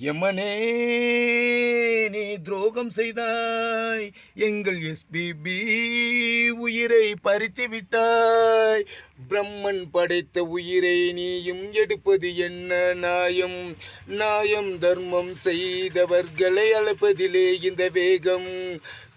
யமனே நீ துரோகம் செய்தாய். எங்கள் எஸ்பிபி உயிரை பறித்து விட்டாய் பிரம்மன் படைத்த உயிரை நீயும் எடுப்பது என்ன நாயம் நாயம் தர்மம் செய்தவர்களை அழைப்பதிலே இந்த வேகம்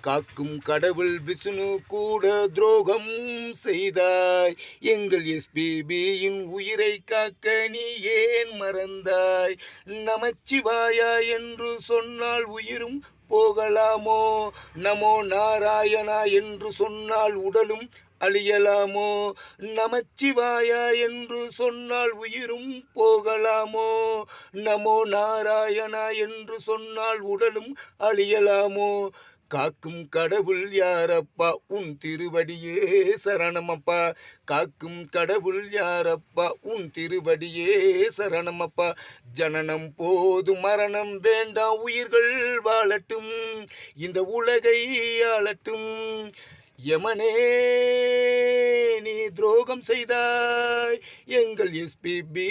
காக்கும் கடவுள் விஷ்ணு கூட துரோகம் செய்தாய். எங்கள் எஸ்பிபியின் உயிரை காக்க நீ ஏன் மறந்தாய்? நமச்சிவாயா என்று சொன்னால் உயிரும் போகலாமோ? நமோ நாராயணா என்று சொன்னால் உடலும் அழியலாமோ? நமச்சிவாயா என்று சொன்னால் உயிரும் போகலாமோ? நமோ நாராயணா என்று சொன்னால் உடலும் அழியலாமோ? காக்கும் கடவுள் யாரப்பா? உன் திருவடியே சரணமப்பா. காக்கும் கடவுள் யாரப்பா? உன் திருவடியே சரணமப்பா. ஜனனம் போது மரணம் வேண்டாம். உயிர்கள் வாழட்டும். இந்த உலகை ஆளட்டும் யமனே நீ துரோகம் செய்தாய். எங்கள் எஸ்பிபி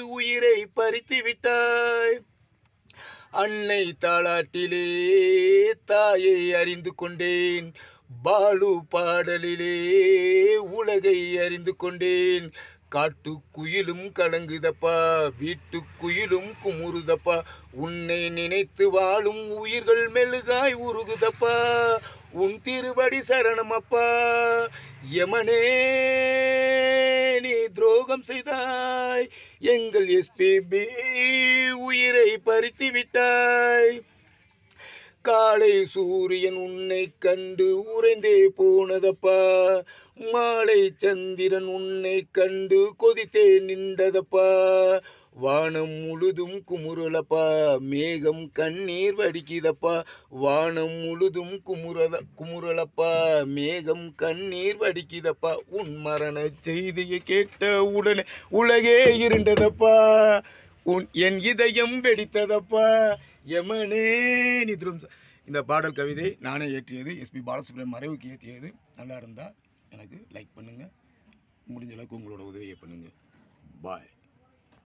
உயிரை பறித்து விட்டாய். அன்னை தாளாட்டிலே தாயை அறிந்து கொண்டேன். பாலு பாடலிலே உலகை அறிந்து கொண்டேன். காட்டுக்குயிலும் கலங்குதப்பா வீட்டுக்குயிலும் குமுறுதப்பா உன்னை நினைத்து வாழும் உயிர்கள் மெழுகாய் உருகுதப்பா உன் திருவடி சரணமப்பா. யமனே நீ துரோகம் செய்தாய் எங்கள் எஸ்பிபி உயிரை பறித்து விட்டாய். காலை சூரியன் உன்னை கண்டு உறைந்தே போனதப்பா. மாலை சந்திரன் உன்னை கண்டு கொதித்தே நின்றதப்பா. வானம் முழுதும் குமுறலப்பா. மேகம் கண்ணீர் வடிக்குதப்பா. வானம் முழுதும் குமுறத குமுறலப்பா. மேகம் கண்ணீர் வடிக்குதப்பா. உன் மரண செய்தியை கேட்ட உடனே உலகே இருண்டதப்பா உன் என் இதயம் வெடித்ததப்பா. யமனே நிதிரும் இந்த பாடல் கவிதை நானே ஏற்றியது எஸ்பி பாலசுப்ரமணியம் மறைவுக்கு ஏற்றியது. நல்லா இருந்தால் எனக்கு லைக் பண்ணுங்கள் முடிஞ்ச அளவுக்கு உங்களோட உதவியை பண்ணுங்கள் பாய்